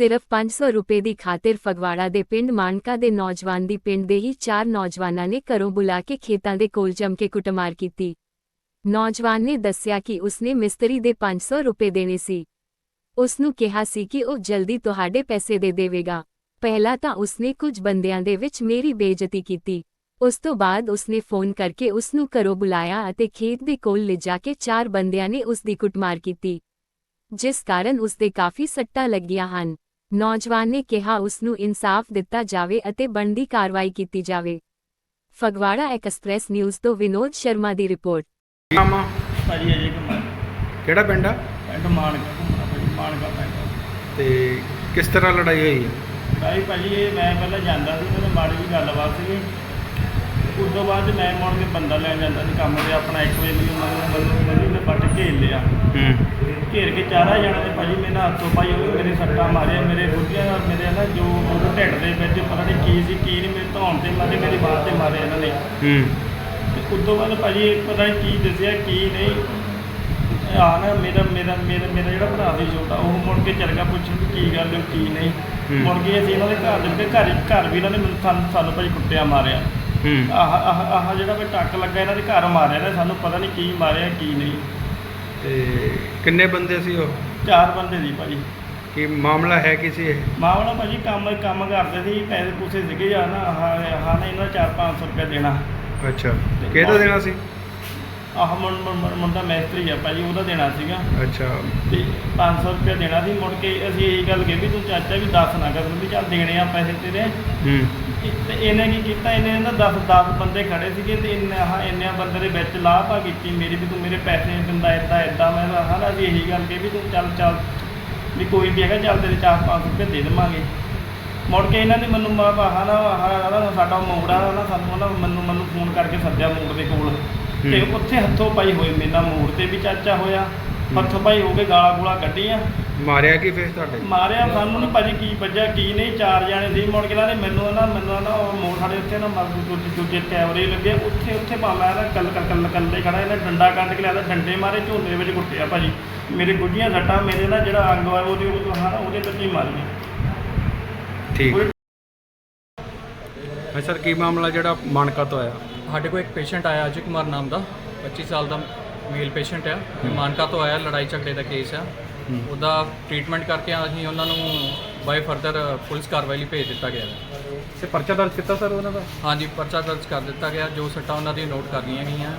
ਸਿਰਫ 500 ਰੁਪਏ ਦੀ ਖਾਤਰ ਫਗਵਾੜਾ ਦੇ ਪਿੰਡ ਮਾਨਕਾ ਦੇ ਨੌਜਵਾਨ ਦੀ ਪਿੰਡ ਦੇ ਹੀ ਚਾਰ ਨੌਜਵਾਨਾਂ ਨੇ ਘਰੋਂ ਬੁਲਾ ਕੇ ਖੇਤਾਂ ਦੇ ਕੋਲ ਜੰਮ ਕੇ ਕੁੱਟਮਾਰ ਕੀਤੀ। ਨੌਜਵਾਨ ਨੇ ਦੱਸਿਆ ਕਿ ਉਸਨੇ ਮਿਸਤਰੀ ਦੇ 500 ਰੁਪਏ ਦੇਣੇ ਸੀ। ਉਸ ਨੂੰ ਕਿਹਾ ਸੀ ਕਿ ਉਹ ਜਲਦੀ ਤੁਹਾਡੇ ਪੈਸੇ ਦੇ ਦੇਵੇਗਾ। ਪਹਿਲਾਂ ਤਾਂ ਉਸਨੇ ਕੁਝ ਬੰਦਿਆਂ ਦੇ ਵਿੱਚ ਮੇਰੀ ਬੇਇੱਜ਼ਤੀ ਕੀਤੀ। ਉਸ ਤੋਂ ਬਾਅਦ ਉਸਨੇ ਫੋਨ ਕਰਕੇ ਉਸ ਨੂੰ ਘਰੋਂ ਬੁਲਾਇਆ ਅਤੇ ਖੇਤ ਦੇ ਕੋਲ ਲਿਜਾ ਕੇ ਚਾਰ ਬੰਦਿਆਂ ਨੇ ਉਸ ਦੀ ਕੁੱਟਮਾਰ ਕੀਤੀ, ਜਿਸ ਕਾਰਨ ਉਸ ਦੇ ਕਾਫੀ ਸੱਟਾਂ ਲੱਗੀਆਂ ਹਨ। ਨੌਜਵਾਨ ਨੇ ਕਿਹਾ ਉਸ ਨੂੰ ਇਨਸਾਫ ਦਿੱਤਾ ਜਾਵੇ ਅਤੇ ਬਣਦੀ ਕਾਰਵਾਈ ਕੀਤੀ ਜਾਵੇ। ਫਗਵਾੜਾ ਐਕਸਪ੍ਰੈਸ ਨਿਊਜ਼ ਤੋਂ ਵਿਨੋਦ ਸ਼ਰਮਾ ਦੀ ਰਿਪੋਰਟ। ਨਾਮ? ਆ? ਭਾਜੀ ਅਜੇ ਕੁਮਾਰ। ਕਿਹੜਾ ਪਿੰਡ ਆ? ਪਿੰਡ ਮਾਨਕਾ ਘੁੰਮਣਾ ਭਾਜੀ ਮਾਨਕਾ ਪਿੰਡ। ਤੇ ਕਿਸ ਤਰ੍ਹਾਂ ਲੜਾਈ ਹੋਈ ਹੈ ਭਾਈ ਭਾਜੀ ਇਹ ਮੈਂ ਪਹਿਲਾਂ ਜਾਂਦਾ ਸੀ ਮੈਨੂੰ ਮਾੜੀ ਜਿਹੀ ਗੱਲਬਾਤ ਸੀਗੀ। ਉਸ ਤੋਂ ਬਾਅਦ ਮੈਂ ਮੁੜ ਕੇ ਬੰਦਾ ਲੈਣ ਜਾਂਦਾ ਸੀ ਕੰਮ ਤੇ ਆਪਣਾ ਇੱਕ ਵਜੇ ਮੈਨੂੰ ਮੈਨੂੰ ਮੈਨੂੰ ਨੇ ਪੱਟ ਘੇਰ ਲਿਆ। ਹੂੰ। ਘੇਰ ਕੇ ਚਾਰਾ ਜਾਣਾ ਤੇ ਭਾਜੀ ਮੇਰੇ ਨਾਲ ਹੱਥੋਂ ਪਾਈ ਉਹ ਮੇਰੇ ਸੱਟਾਂ ਮਾਰਿਆ ਮੇਰੇ ਗੁੱਡੀਆਂ ਨਾਲ ਮੇਰੇ ਨਾ ਜੋ ਉਹ ਢਿੱਡ ਦੇ ਵਿੱਚ ਪਤਾ ਨਹੀਂ ਕੀ ਸੀ ਕੀ ਨਹੀਂ ਮੇਰੇ ਧੌਣ ਤੇ ਮਾਰੇ ਮੇਰੀ ਬਾਹ ਤੇ ਮਾਰੇ ਇਹਨਾਂ ਨੇ। ਹੂੰ। ਤੇ ਉਸ ਤੋਂ ਬਾਅਦ ਭਾਜੀ ਪਤਾ ਨਹੀਂ ਕੀ ਦੱਸਿਆ ਕੀ ਨਹੀਂ। ਆ ਨਾ ਮੇਰਾ ਮੇਰਾ ਮੇਰਾ ਮੇਰਾ ਜਿਹੜਾ ਭਰਾ ਸੀ ਛੋਟਾ ਉਹ ਮੁੜ ਕੇ ਚੱਲ ਗਿਆ ਪੁੱਛਣ ਵੀ ਕੀ ਗੱਲ ਹੈ ਕੀ ਨਹੀਂ। ਮੁੜ ਕੇ ਅਸੀਂ ਇਹਨਾਂ ਦੇ ਘਰ ਦੇ ਘਰ ਘਰ ਵੀ ਇਹਨਾਂ ਨੇ ਮੈਨੂੰ ਸਾਨੂੰ ਸਾਨੂੰ ਭਾਜੀ ਕੁੱਟਿਆ ਮਾਰਿਆ। ਹੂੰ। ਆਹ ਆਹ ਆਹ ਜਿਹੜਾ ਵੀ ਟੱਕ ਲੱਗਾ ਇਹਨਾਂ ਦੇ ਘਰ ਮਾਰਿਆ ਨੇ ਸਾਨੂੰ ਪਤਾ ਨਹੀਂ ਕੀ ਮਾਰਿਆ ਕੀ ਨਹੀਂ। ਤੇ ਕਿੰਨੇ ਬੰਦੇ ਸੀ ਉਹ? ਚਾਰ ਬੰਦੇ ਸੀ ਭਾਜੀ। ਕੀ ਮਾਮਲਾ ਹੈ ਕੀ ਸੀ ਇਹ? ਮਾਵਲਾ ਭਾਜੀ ਕੰਮ ਕੰਮ ਕਰਦੇ ਸੀ ਪੈਸੇ ਪੂਸੇ ਸੀਗੇ ਆ ਨਾ ਆਹ ਆਹ ਨਾ ਇਹਨਾਂ 4-500 ਰੁਪਏ ਦੇਣਾ। ਅੱਛਾ। ਕਿਹਦਾ ਦੇਣਾ ਸੀ? ਆਹ ਮੁੰਡਾ ਮੈਸਤਰੀ ਆ ਭਾਜੀ ਉਹਦਾ ਦੇਣਾ ਸੀਗਾ। ਅੱਛਾ। ਤੇ 500 ਰੁਪਏ ਦੇਣਾ ਸੀ ਮੁੜ ਕੇ ਅਸੀਂ ਇਹੀ ਗੱਲ ਕਹੀ ਵੀ ਤੂੰ ਚਾਚਾ ਵੀ ਦੱਸ ਨਾ ਕਰ ਵੀ ਚੱਲ ਦੇਣੇ ਆ ਪੈਸੇ ਤੇਰੇ। ਹੂੰ। ਤੇ ਇਹਨੇ ਕੀ ਕੀਤਾ ਇਹਨੇ ਨਾ 10 10 ਬੰਦੇ ਖੜੇ ਸੀਗੇ ਤੇ ਇਹਨੇ ਆਹ ਇੰਨਿਆਂ ਬੰਦੇ ਦੇ ਵਿੱਚ ਲਾਪਾ ਕੀਤੀ ਮੇਰੀ ਵੀ ਤੂੰ ਮੇਰੇ ਪੈਸੇ ਦਿੰਦਾ ਏਦਾਂ ਏਦਾਂ ਮੈਂ ਹਾਂ ਅਸੀਂ ਇਹੀ ਗੱਲ ਕਹੀ ਵੀ ਤੂੰ ਚੱਲ ਚੱਲ ਵੀ ਕੋਈ ਨਹੀਂ ਹੈਗਾ ਚੱਲ ਤੇਰੇ 4-500 ਰੁਪਏ ਦੇ ਦੇਵਾਂਗੇ। ਮੁੜ ਕੇ ਇਹਨਾਂ ਨੇ ਮੈਨੂੰ ਮਾ ਆਹ ਨਾ ਆਹ ਸਾਡਾ ਮੋੜਾ ਨਾ ਸਾਨੂੰ ਨਾ ਮੈਨੂੰ ਮੈਨੂੰ ਫੋਨ ਕਰਕੇ ਸੱਦਿਆ ਮੋੜ ਦੇ ਕੋਲ। ਤੇ। ਉੱਥੇ ਹੱਥੋਂ ਪਾਈ ਹੋਏ ਮੇਰੇ ਨਾਲ ਮੋੜ ਤੇ ਵੀ ਚਾਚਾ ਹੋਇਆ। ਹੱਥੋਂ ਪਾਈ ਹੋ ਕੇ ਗਾਲਾਂ ਗੂਲਾਂ ਕੱਢੀਆਂ। ਮਾਰਿਆ ਕੀ ਫੇਰ ਤੁਹਾਡੇ? ਮਾਰਿਆ ਸਾਨੂੰ ਨਹੀਂ ਭਾਜੀ ਕੀ ਵੱਜਿਆ ਕੀ ਨਹੀਂ ਚਾਰ ਜਾਣੇ ਸੀ। ਮੁੜ ਕੇ ਇਹਨਾਂ ਨੇ ਮੈਨੂੰ ਨਾ ਮੈਨੂੰ ਨਾ ਉਹ ਮੋੜ ਸਾਡੇ ਉੱਥੇ ਨਾ ਮਰਦ ਦੂਜੇ ਦੂਜੇ ਕੈਮਰੇ ਲੱਗੇ। ਉੱਥੇ ਉੱਥੇ ਪਾਲਾ ਨਾ ਕੱਲ ਕੱਲ ਕੱਲ ਕੱਲੇ ਖੜਾ ਇਹਨੇ ਡੰਡਾ ਕੱਢ ਕੇ ਲਿਆਦਾ ਡੰਡੇ ਮਾਰੇ ਝੋਲੇ ਵਿੱਚ ਕੁੱਟਿਆ ਭਾਜੀ। ਮੇਰੇ ਗੁੱਡੀਆਂ ਸੱਟਾਂ ਮੇਰੇ ਨਾ ਜਿਹੜਾ ਅੰਗ ਆ ਉਹਦੇ ਉਹ ਹਾਂ ਉਹਦੇ ਵਿੱਚ ਹੀ ਮਾਰੀਆਂ ਠੀਕ। ਹਾਂ ਸਰ ਕੀ ਮਾਮਲਾ ਜਿਹੜਾ ਮਾਨਕਾ ਤੋਂ ਆਇਆ? ਸਾਡੇ ਕੋਲ ਇੱਕ ਪੇਸ਼ੈਂਟ ਆਇਆ ਅਜੇ ਕੁਮਾਰ ਨਾਮ ਦਾ 25 ਸਾਲ ਦਾ ਮੇਲ ਪੇਸ਼ੈਂਟ ਆ। ਮਾਨਕਾ ਤੋਂ ਆਇਆ ਲੜਾਈ ਝਗੜੇ ਦਾ ਕੇਸ ਆ। ਉਹਦਾ ਟ੍ਰੀਟਮੈਂਟ ਕਰਕੇ ਅਸੀਂ ਉਹਨਾਂ ਨੂੰ ਬਾਈ ਫਰਦਰ ਪੁਲਿਸ ਕਾਰਵਾਈ ਲਈ ਭੇਜ ਦਿੱਤਾ ਗਿਆ। ਤੇ ਪਰਚਾ ਦਰਜ ਕੀਤਾ ਸਰ ਉਹਨਾਂ ਦਾ? ਹਾਂਜੀ ਪਰਚਾ ਦਰਜ ਕਰ ਦਿੱਤਾ ਗਿਆ। ਜੋ ਸੱਟਾਂ ਉਹਨਾਂ ਦੀ ਨੋਟ ਕਰ ਲਈਆਂ ਗਈਆਂ।